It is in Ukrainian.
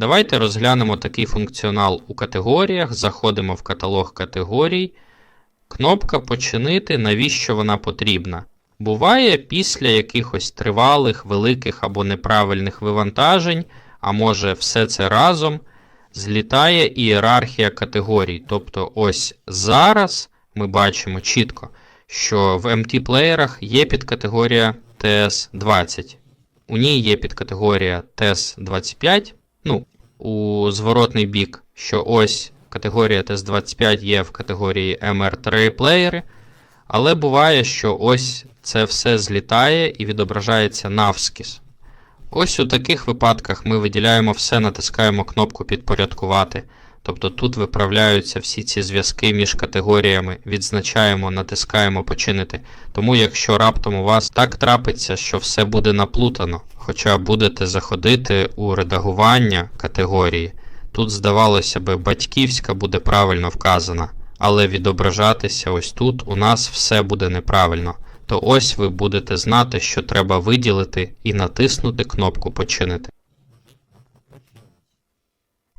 Давайте розглянемо такий функціонал у категоріях. Заходимо в каталог категорій. Кнопка Починити, навіщо вона потрібна? Буває після якихось тривалих, великих або неправильних вивантажень, а може все це разом, злітає ієрархія категорій. Тобто, ось зараз ми бачимо чітко, що в MT-плеєрах є підкатегорія TS20. У ній є підкатегорія TES25. Ну, у зворотний бік, що ось категорія TES25 є в категорії MR3 плеєри. Але буває, що ось це все злітає і відображається навскіз. Ось у таких випадках ми виділяємо все, натискаємо кнопку Підпорядкувати. Тобто тут виправляються всі ці зв'язки між категоріями, відзначаємо, натискаємо починити. Тому якщо раптом у вас так трапиться, що все буде наплутано, хоча будете заходити у редагування категорії, тут, здавалося би, батьківська буде правильно вказана, але відображатися ось тут у нас все буде неправильно. То ось ви будете знати, що треба виділити і натиснути кнопку Починити.